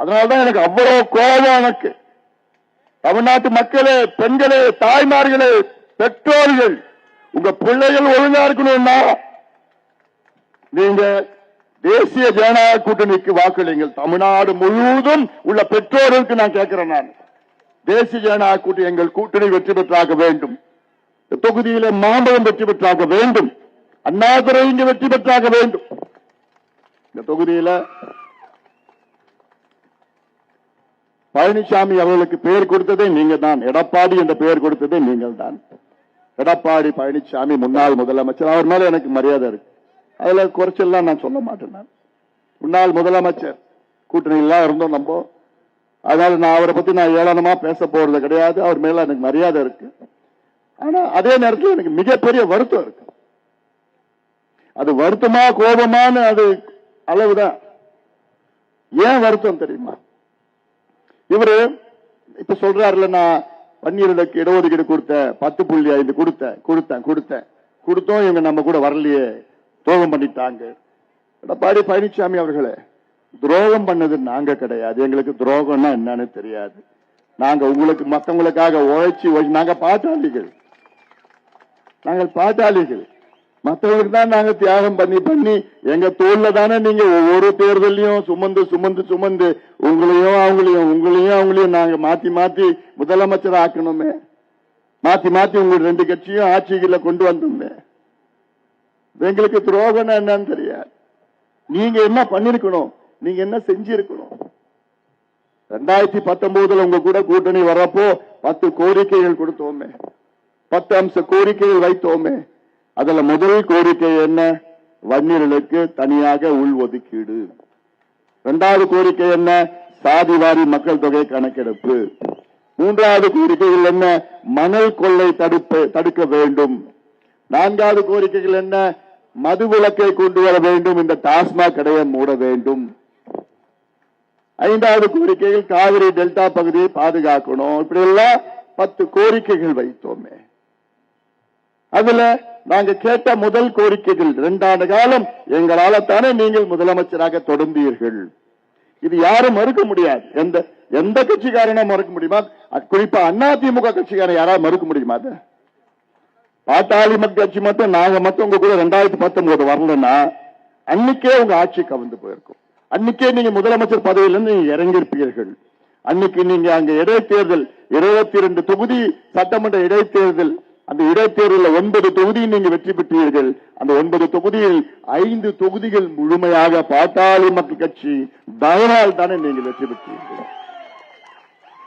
அதனால்தான் எனக்கு அவ்வளவு கோபம் எனக்கு. தமிழ்நாட்டு மக்களே பெண்களே தாய்மார்களே பெற்றோர்கள் உங்க பிள்ளைகள் ஒழுங்கா இருக்கணும்னா நீங்க தேசிய ஜனநாயக கூட்டணிக்கு வாக்களிங்கள். தமிழ்நாடு முழுவதும் உள்ள பெற்றோர்களுக்கு நான் கேட்கிறேன் நான். தேசிய ஜனநாயக கூட்டணி எங்கள் கூட்டணி வெற்றி பெற்றாக வேண்டும். இந்த தொகுதியில மாம்பழம் வெற்றி பெற்றாக வேண்டும். அண்ணாதுரை இங்கு வெற்றி பெற்றாக வேண்டும். இந்த தொகுதியில பழனிசாமி அவர்களுக்கு பெயர் கொடுத்ததே நீங்க தான் எடப்பாடி என்ற பெயர் கொடுத்ததே நீங்கள் தான் எடப்பாடி பழனிசாமி முன்னாள் முதலமைச்சர் அவர் மேல எனக்கு மரியாதை இருக்கு. அதுல குறைச்செல்லாம் நான் சொல்ல மாட்டேன் நான். முன்னாள் முதலமைச்சர் கூட்டணியெல்லாம் இருந்தோம் நம்ம. அதனால நான் அவரை பத்தி நான் ஏளனமா பேச போறது கிடையாது. அவர் மேல எனக்கு மரியாதை இருக்கு. ஆனா அதே நேரத்தில் எனக்கு மிகப்பெரிய வருத்தம் இருக்கு. அது வருத்தமா கோபமான அது அளவுதான். ஏன் வருத்தம் தெரியுமா? இவரு இப்ப சொல்றாருல நான் பன்னீருக்கு இடஒதுக்கீடு கொடுத்தேன் பத்து புள்ளி ஐந்து கொடுத்தேன் கொடுத்தேன் கொடுத்தேன். கொடுத்தோம் இவங்க நம்ம கூட வரலையே துரோகம் பண்ணிட்டாங்க. எடப்பாடி பழனிசாமி அவர்களே துரோகம் பண்ணது நாங்க கிடையாது. எங்களுக்கு துரோகம்னா என்னன்னு தெரியாது. நாங்க உங்களுக்கு மத்தவங்களுக்காக உழைச்சி உழைச்சி நாங்க பாட்டாளிகள். நாங்கள் பாட்டாளிகள். மற்றவங்களுக்கு தான் நாங்க தியாகம் பண்ணி பண்ணி எங்க தோல்ல தானே நீங்க ஒவ்வொரு தேர்தலையும் சுமந்து சுமந்து சுமந்து உங்களையும் அவங்களையும் உங்களையும் அவங்களையும் நாங்க மாத்தி மாத்தி முதலமைச்சர் ஆக்கணுமே. மாத்தி மாத்தி உங்க ரெண்டு கட்சியும் ஆட்சிகளை கொண்டு வந்தோமே. எங்களுக்கு துரோகம் என்னன்னு தெரியாது. நீங்க என்ன பண்ணிருக்கணும்? நீங்க என்ன செஞ்சிருக்கணும்? ரெண்டாயிரத்தி பத்தொன்பதுல உங்க கூட கூட்டணி வரப்போ பத்து கோரிக்கைகள் கொடுத்தோமே. பத்து அம்ச கோரிக்கைகள் வைத்தோமே. அதுல முதல் கோரிக்கை என்ன? வன்னியர்களுக்கு தனியாக உள் ஒதுக்கீடு. இரண்டாவது கோரிக்கை என்ன? சாதிவாரி மக்கள் தொகை கணக்கெடுப்பு. மூன்றாவது கோரிக்கைகள் என்ன? மணல் கொள்ளை தடுப்பு தடுக்க வேண்டும். நான்காவது கோரிக்கைகள் என்ன? மது விலக்கை கொண்டு வர வேண்டும். இந்த டாஸ்மாக் கடையை மூட வேண்டும். ஐந்தாவது கோரிக்கைகள் காவிரி டெல்டா பகுதியை பாதுகாக்கணும். இப்படி எல்லாம் பத்து கோரிக்கைகள் வைத்தோமே. அதுல நாங்க கேட்ட முதல் கோரிக்கைகள் இரண்டாண்டு காலம் எங்களால தானே நீங்கள் முதலமைச்சராக தொடர்ந்தீர்கள். இது யாரும் மறுக்க முடியாது. எந்த எந்த கட்சிக்காரனும் மறுக்க முடியுமா? குறிப்பா குறிப்பா அதிமுக கட்சிக்காரன் யாராவது மறுக்க முடியுமா பாட்டாளி மக்கள் கட்சி மட்டும் நாங்க மட்டும் உங்க கூட ரெண்டாயிரத்தி பத்தொன்பது வரலன்னா அன்னைக்கே உங்க ஆட்சி கவிழ்ந்து போயிருக்கும். அன்னைக்கே நீங்க முதலமைச்சர் பதவியிலிருந்து நீங்க இறங்கியிருப்பீர்கள். அன்னைக்கு நீங்க அங்க இடைத்தேர்தல் இருபத்தி ரெண்டு தொகுதி சட்டமன்ற இடைத்தேர்தல் அந்த இடைத்தேர்தலில் ஒன்பது தொகுதி நீங்க வெற்றி பெற்றீர்கள். அந்த ஒன்பது தொகுதியில் ஐந்து தொகுதிகள் முழுமையாக பாட்டாளி மக்கள் கட்சி தயவால் தானே நீங்கள் வெற்றி பெற்றீர்கள்.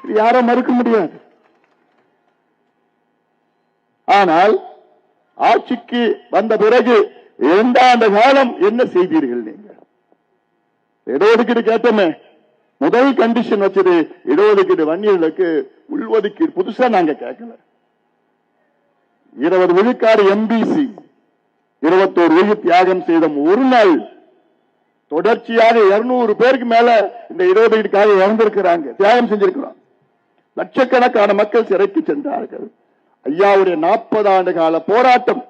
இது யாரும் மறுக்க முடியாது. ஆனால் ஆட்சிக்கு வந்த பிறகு இரண்டாண்டு காலம் என்ன செய்தீர்கள் நீங்க இடஒதுக்கீடு கேட்டோமே. முதல் கண்டிஷன் வச்சது இடஒதுக்கீடு வன்னியர்களுக்கு உள்ஒதுக்கீடு புதுசா நாங்க கேட்கல. இருபது விழுக்காடு எம்பிசி இருபத்தோரு விழு தியாகம் செய்த ஒரு நாள் தொடர்ச்சியாக இருநூறு பேருக்கு மேல இந்த இடஒதுக்கீடுக்காக இறந்திருக்கிறாங்க தியாகம் செஞ்சிருக்கிறோம். லட்சக்கணக்கான மக்கள் சிறைக்கு சென்றார்கள். ஐயாவுடைய நாற்பது ஆண்டு கால போராட்டம்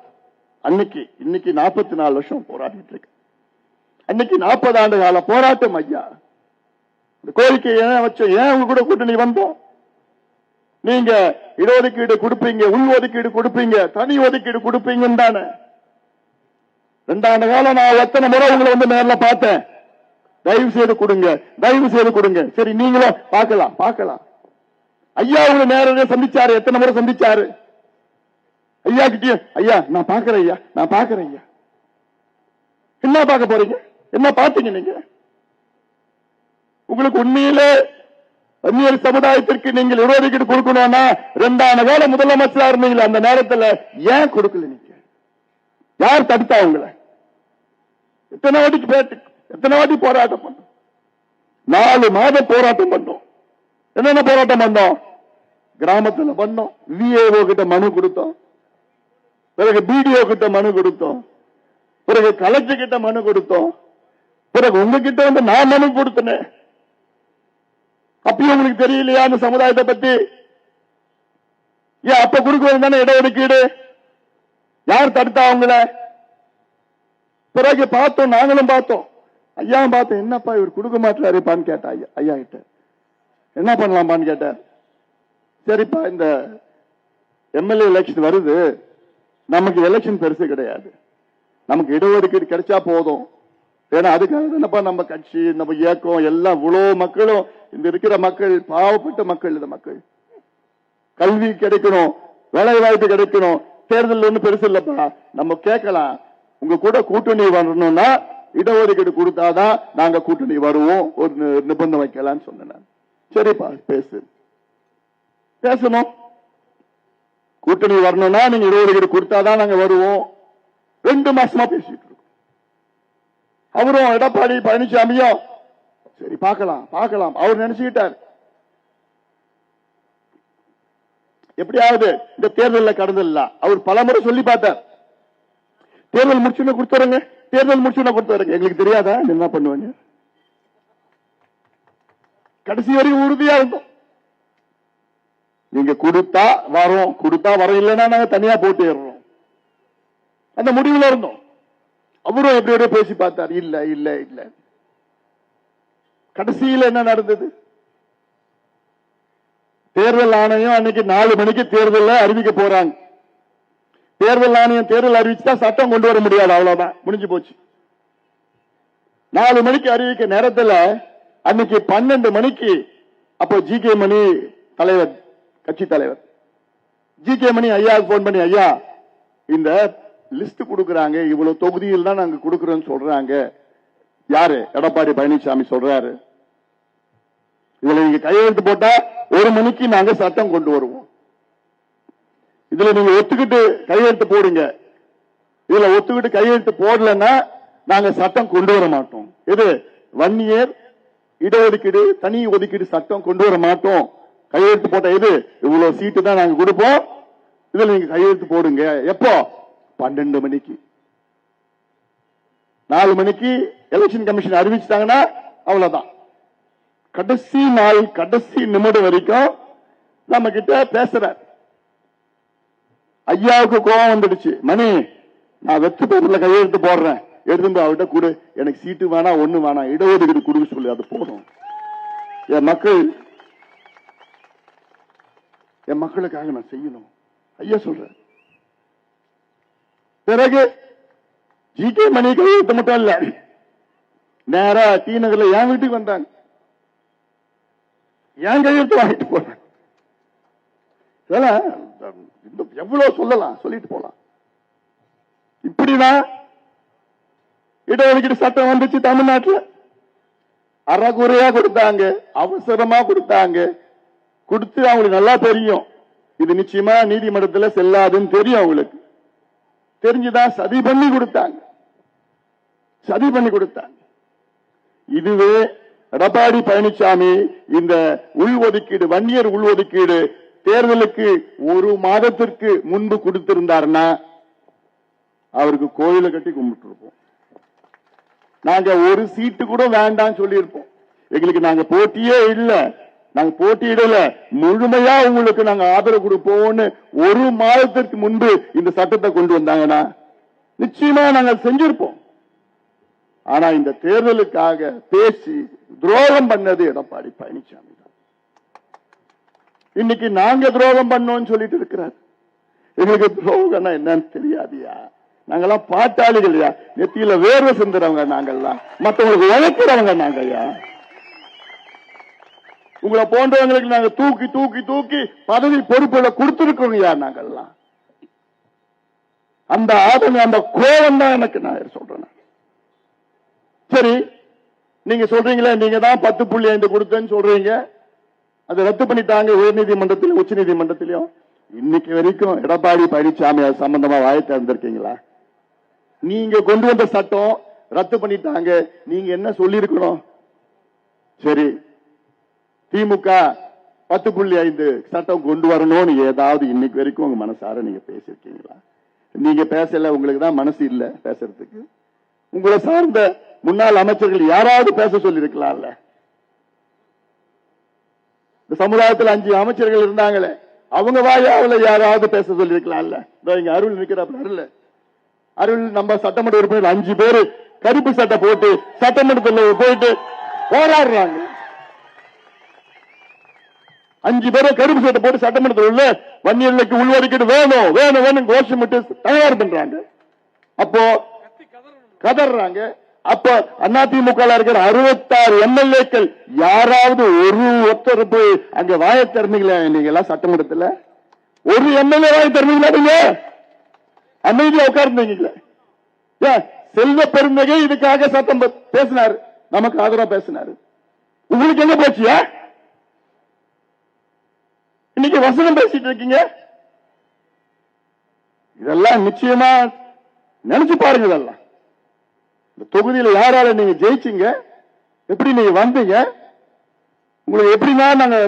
அன்னைக்கு இன்னைக்கு நாற்பத்தி நாலு வருஷம் போராடிட்டு இருக்கு. அன்னைக்கு நாற்பது ஆண்டு கால போராட்டம் ஐயா. இந்த கோரிக்கை ஏன் வச்சோம்? ஏன் உங்க கூட கூட்டணி வந்தோம்? நீங்க இடஒதுக்கீடு கொடுப்பீங்க உள் ஒதுக்கீடு கொடுப்பீங்க தனி ஒதுக்கீடு கொடுப்பீங்கன்னு தானே. ரெண்டாண்டு காலம் நான் எத்தனை முறை உங்களை வந்து நேர்ல பார்த்தேன். தயவு செய்து கொடுங்க தயவு செய்து கொடுங்க. சரி நீங்களும் பார்க்கலாம் பார்க்கலாம். ஐயா உங்களை நேரடியாக சந்திச்சாரு எத்தனை முறை சந்திச்சாரு? ஐயா கிட்டே ஐயா நான் பாக்குறேன் ஐயா நான் பாக்குறேன் ஐயா. என்ன பார்க்க போறீங்க? என்ன பார்த்தீங்க நீங்க? உங்களுக்கு உண்மையிலே அந்நியர் சமுதாயத்திற்கு நீங்கள் இடஒதுக்கீடு கொடுக்கணும்னா ரெண்டாண்டு வேலை முதலமைச்சரா இருந்தீங்களா அந்த நேரத்துல ஏன் கொடுக்கல நீங்க? யார் தடுத்தா உங்களை? எத்தனை வாட்டி பேட்டு எத்தனை வாட்டி போராட்டம் பண்ணோம்? நாலு மாதம் போராட்டம் பண்ணோம். என்னென்ன போராட்டம் பண்ணோம்? கிராமத்துல பண்ணோம். விஏஓ கிட்ட மனு கொடுத்தோம். பிறகு பிடிஓ கிட்ட மனு கொடுத்தோம். பிறகு கலெக்டர் கிட்ட மனு கொடுத்தோம். பிறகு உங்ககிட்ட வந்து நான் மனு கொடுத்தனேன் அப்பயும் உங்களுக்கு தெரியலையா? அந்த சமுதாயத்தை பத்தி? ஏன் அப்ப குறுக்கு தானே இடஒதுக்கீடு? யார் தடுத்தா அவங்கள? பிறகு பார்த்தோம் நாங்களும் பார்த்தோம். ஐயா பார்த்தேன் என்னப்பா இவர் கொடுக்க மாட்டாருப்பான்னு கேட்டா ஐயா ஐயா கிட்ட. என்ன பண்ணலாமான்னு கேட்டார் சரிப்பா இந்த எம்எல்ஏ எலெக்ஷன் வருது. நமக்கு எலெக்ஷன் பெருசு கிடையாது. நமக்கு இடஒதுக்கீடு கிடைச்சா போதும். ஏன்னா அதுக்காக தானப்பா நம்ம கட்சி நம்ம இயக்கம் எல்லாம் இவ்வளவு மக்களும் இந்த இருக்கிற மக்கள் பாவப்பட்ட மக்கள் இந்த மக்கள். கல்வி கிடைக்கணும் வேலை வாய்ப்பு கிடைக்கணும் தேர்தல் ஒன்றும் பெருசு இல்லப்பா. நம்ம கேட்கலாம். உங்க கூட கூட்டணி வரணும்னா இடஒதுக்கீடு கொடுத்தாதான் நாங்க கூட்டணி வருவோம். ஒரு நிபந்தனை வைக்கலாம்னு சொன்னேன் சரிப்பா பேசு. பேசணும். கூட்டணி வரணும்னா நீங்க இடஒதுக்கீடு கொடுத்தாதான் நாங்க வருவோம். ரெண்டு மாசமா பேசி அவரும் எடப்பாடி பழனிசாமியும் சரி பார்க்கலாம் பார்க்கலாம். அவர் நினைச்சுக்கிட்டார். எப்படியாவது இந்த தேர்தலில் கடந்துடலாம். அவர் பலமுறை சொல்லி பார்த்தார். தேர்தல் முடிச்சுன்னு கொடுத்துருங்க தேர்தல் முடிச்சுன்னு கொடுத்துருங்க எங்களுக்கு தெரியாதா? என்ன பண்ணுவாங்க? கடைசி வரையும் உறுதியா இருந்தோம் நீங்க கொடுத்தா வரோம். கொடுத்தா வரோம். இல்லைன்னா நாங்க தனியா போட்டிடுறோம் அந்த முடிவுல இருந்தோம். அவரும் எப்படி பேசி பார்த்தார். இல்ல இல்ல இல்ல. கடைசியில் என்ன நடந்தது? தேர்தல் ஆணையம் அன்னைக்கு நாலு மணிக்கு தேர்தல் அறிவிக்க போறாங்க. தேர்தல் ஆணையம் தேர்தல் அறிவிச்சா சட்டம் கொண்டு வர முடியாது. அவ்வளவுதான். முடிஞ்சு போச்சு. நாலு மணிக்கு அறிவிக்க நேரத்துல அன்னைக்கு பன்னெண்டு மணிக்கு அப்போ ஜி கே மணி தலைவர் கட்சி தலைவர். ஜி கே மணி ஐயாவுக்கு போன் பண்ணி ஐயா இந்த லிஸ்ட் கொடுக்கறாங்க. இவ்வளவு தொகுதியில் தான் நாங்க கொடுக்கறோம்னு சொல்றாங்க. யாரு? எடப்பாடி பழனிசாமி சொல்றாரு. இதுல நீங்க கையெழுத்து போட்டா ஒரு மணிக்கு நாங்க சட்டம் கொண்டு வருவோம். இதுல நீங்க ஒத்துக்கிட்டு கையெழுத்து போடுங்க. இதுல ஒத்துக்கிட்டு கையெழுத்து போடலன்னா நாங்க சட்டம் கொண்டு வர மாட்டோம். இது ஒன் இயர் இடஒதுக்கீடு தனி ஒதுக்கீடு சட்டம் கொண்டு வர மாட்டோம். கையெழுத்து போட்ட இது இவ்வளவு சீட்டு தான் நாங்க கொடுப்போம். இதுல நீங்க கையெழுத்து போடுங்க. எப்போ? பன்னெண்டு மணிக்கு. நாலு மணிக்கு எலெக்ஷன் கமிஷன் அறிவிச்சிட்டாங்கன்னா அவ்வளவுதான். கடைசி நாள் கடைசி நிமிடம் வரைக்கும் நம்ம கிட்ட பேசுறார். ஐயாவுக்கு கோபம் வந்துடுச்சு. மணி நான் வெத்து பேப்பர்ல கையெழுத்து போடுறேன். எடுத்து போய் அவர்கிட்ட கொடு. எனக்கு சீட்டு வேணாம் ஒண்ணு வேணாம். இடஒதுக்கீடு கொடுக்க சொல்லி அது போதும். என் மக்கள் என் மக்களுக்காக நான் செய்யணும். ஐயா சொல்றேன் பிறகு ஜி கே மணி கையெழுத்து மட்டும் இல்ல நேரா டி நகர்ல என் வீட்டுக்கு வந்தாங்க என் கையெழுத்து வாங்கிட்டு போறாங்க இதெல்லாம் இன்னும் எவ்வளவு சொல்லலாம் சொல்லிட்டு போலாம். இப்படிதான் இடஒதுக்கீடு சட்டம் வந்துச்சு தமிழ்நாட்டுல. அறகுறையா கொடுத்தாங்க அவசரமா கொடுத்தாங்க. கொடுத்து அவங்களுக்கு நல்லா தெரியும். இது நிச்சயமா நீதிமன்றத்துல செல்லாதுன்னு தெரியும் அவங்களுக்கு. தெரிஞ்சுதான் சதி பண்ணி கொடுத்தாங்க. சதி பண்ணி கொடுத்தாங்க. இதுவே எடப்பாடி பழனிசாமி இந்த உள்ஒதுக்கீடு வன்னியர் உள்ஒதுக்கீடு தேர்தலுக்கு ஒரு மாதத்திற்கு முன்பு கொடுத்திருந்தாருன்னா அவருக்கு கோயிலை கட்டி கும்பிட்டு இருப்போம் நாங்க ஒரு சீட்டு கூட வேண்டாம் சொல்லியிருப்போம். எங்களுக்கு நாங்க போட்டியே இல்லை. நாங்க போட்டியிடல. முழுமையா உங்களுக்கு நாங்க ஆதரவு கொடுப்போம்னு ஒரு மாதத்திற்கு முன்பு இந்த சட்டத்தை கொண்டு வந்தாங்கன்னா நிச்சயமா நாங்க செஞ்சிருப்போம். ஆனா இந்த தேர்தலுக்காக பேசி துரோகம் பண்ணது எடப்பாடி பழனிசாமி தான். இன்னைக்கு நாங்க துரோகம் பண்ணோம்னு சொல்லிட்டு இருக்கிறார். எங்களுக்கு துரோகம்னா என்னன்னு தெரியாதியா? நாங்கெல்லாம் பாட்டாளிகள் நெத்தியில வேர்வை சிந்துறவங்க நாங்கெல்லாம் மற்றவங்களுக்கு உழைக்கிறவங்க நாங்கய்யா உங்களை போன்றவங்களுக்கு நாங்க தூக்கி தூக்கி தூக்கி பதவி பொறுப்புகளை கொடுத்திருக்கோங்கய்யா நாங்கெல்லாம்? அந்த ஆதங்க அந்த கோபம் தான் எனக்கு நான் சொல்றேன் சரி நீங்க சொல்றீங்களே நீங்க தான் பத்து புள்ளி ஐந்து கொடுத்தேன்னு சொல்றீங்க. அதை ரத்து பண்ணிட்டாங்க உயர்நீதிமன்றத்திலும் உச்ச நீதிமன்றத்திலையும். இன்னைக்கு வரைக்கும் எடப்பாடி பழனிசாமி அது சம்பந்தமா வாய் திறந்திருக்கீங்களா? நீங்க கொண்டு வந்த சட்டம் ரத்து பண்ணிட்டாங்க. நீங்க என்ன சொல்லியிருக்கணும்? சரி திமுக பத்து புள்ளி ஐந்து சட்டம் கொண்டு வரணும்னு ஏதாவது இன்னைக்கு வரைக்கும் உங்க மனசார நீங்க பேசியிருக்கீங்களா? நீங்க பேசல உங்களுக்கு தான் மனசு இல்ல பேசுறதுக்கு. உங்களை சார்ந்த முன்னாள் அமைச்சர்கள் யாராவது பேச சொல்லி இருக்கலாம்ல இந்த சமுதாயத்தில் அஞ்சு அமைச்சர்கள் இருந்தாங்களே அவங்க வாயாவில் யாராவது பேச சொல்லி இருக்கலாம்ல இதோ இங்க அருள் நிற்கிறாப்ல அருள். அருள் நம்ம சட்டமன்ற உறுப்பினர் அஞ்சு பேர் கருப்பு சட்டை போட்டு சட்டமன்றத்தில் போயிட்டு போராடுறாங்க. அஞ்சு பேரை கருப்பு சட்டை போட்டு சட்டமன்றத்தில் உள்ள வன்னியர்களுக்கு உள்ஒதுக்கீடு வேணும் வேணும் வேணும் கோஷமிட்டு தயார் பண்றாங்க. அப்போ கதறாங்க. அப்ப அதிமுக இருக்கிற அறுபத்தாறு எம்எல்ஏக்கள் யாராவது ஒரு ஒருத்தர் போய் அங்க வாய திறந்தீங்களா நீங்க எல்லாம் சட்டமன்றத்தில்? ஒரு எம்எல்ஏ வாய திறந்தீங்களா நீங்க? அமைதியா உட்கார்ந்தீங்களே ஏன்? செல்வ பெருந்தகை இதுக்காக சத்தம் பேசினாரு. நமக்கு ஆதரவா பேசினாரு. உங்களுக்கு என்ன போச்சியா இன்னைக்கு வசனம் பேசிட்டு இருக்கீங்க? இதெல்லாம் நிச்சயமா நினைச்சு பாருங்க இதெல்லாம். இந்த தொகுதியில யாரால நீங்க ஜெயிச்சீங்க எப்படி நீங்க வந்தீங்க உங்களுக்கு எப்படின்னா நாங்க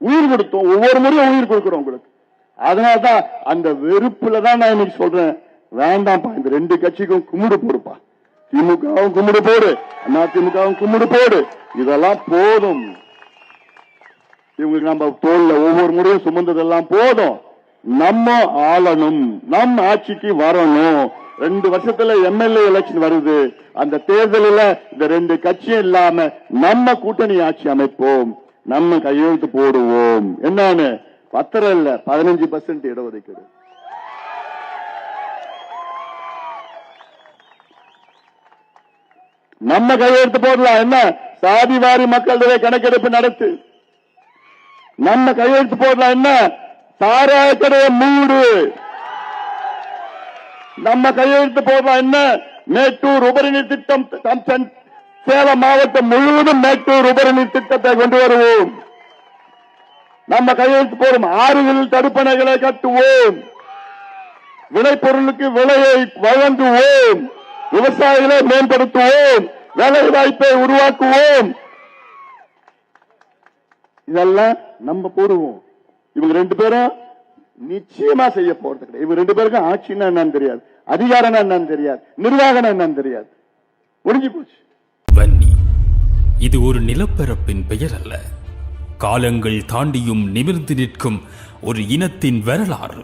உயிர் கொடுத்தோம். ஒவ்வொரு முறையும் உயிர் கொடுக்கிறோம் உங்களுக்கு. அதனால்தான் அந்த வெறுப்புல தான் நான் இன்னைக்கு சொல்றேன். வேண்டாம்ப்பா இந்த ரெண்டு கட்சிக்கும் கும்பிடு போடுப்பா. திமுகவும் கும்பிடு போடு அதிமுகவும் திமுகவும் கும்பிடு போடு. இதெல்லாம் போதும். இவங்களுக்கு நம்ம தோல்ல ஒவ்வொரு முறையும் சுமந்ததெல்லாம் போதும். நம்ம ஆளணும். நம் ஆட்சிக்கு வரணும். ரெண்டு வருஷத்துல எம்எல்ஏ எலெக்ஷன் வருது. அந்த தேர்தலில் இந்த ரெண்டு கட்சியும் இல்லாம நம்ம கூட்டணி ஆட்சி அமைப்போம். நம்ம கையெழுத்து போடுவோம். என்னன்னு? பத்திரம் இல்ல பதினஞ்சு பர்சன்ட் இடஒதுக்கீடு. நம்ம கையெழுத்து போடலாம். என்ன? சாதிவாரி வாரி கணக்கெடுப்பு நடத்து. நம்ம கையெழுத்து போடலாம் என்ன? சாராய மூடு. நம்ம கையெழுத்து போடலாம் என்ன? மேட்டூர் உபரிநீர் திட்டம் சேலம் மாவட்டம் முழுவதும் மேட்டூர் உபரிநீர் திட்டத்தை கொண்டு வருவோம். நம்ம கையெழுத்து போடும் ஆறுகளில் தடுப்பணைகளை கட்டுவோம். விளைபொருளுக்கு விலையை வழங்குவோம். விவசாயிகளை மேம்படுத்துவோம். வேலை வாய்ப்பை உருவாக்குவோம். இதெல்லாம் நம்ம போடுவோம். இவங்க ரெண்டு பேரும் நிச்சயமா செய்ய போறது கிடையாது. இவங்க ரெண்டு பேருக்கும் ஆட்சின்னா என்னன்னு தெரியாது. அதிகாரம்னா என்னன்னு தெரியாது. நிர்வாகம் என்னன்னு தெரியாது. முடிஞ்சு போச்சு. வன்னி இது ஒரு நிலப்பரப்பின் பெயர் அல்ல. காலங்கள் தாண்டியும் நிமிர்ந்து நிற்கும் ஒரு இனத்தின் வரலாறு.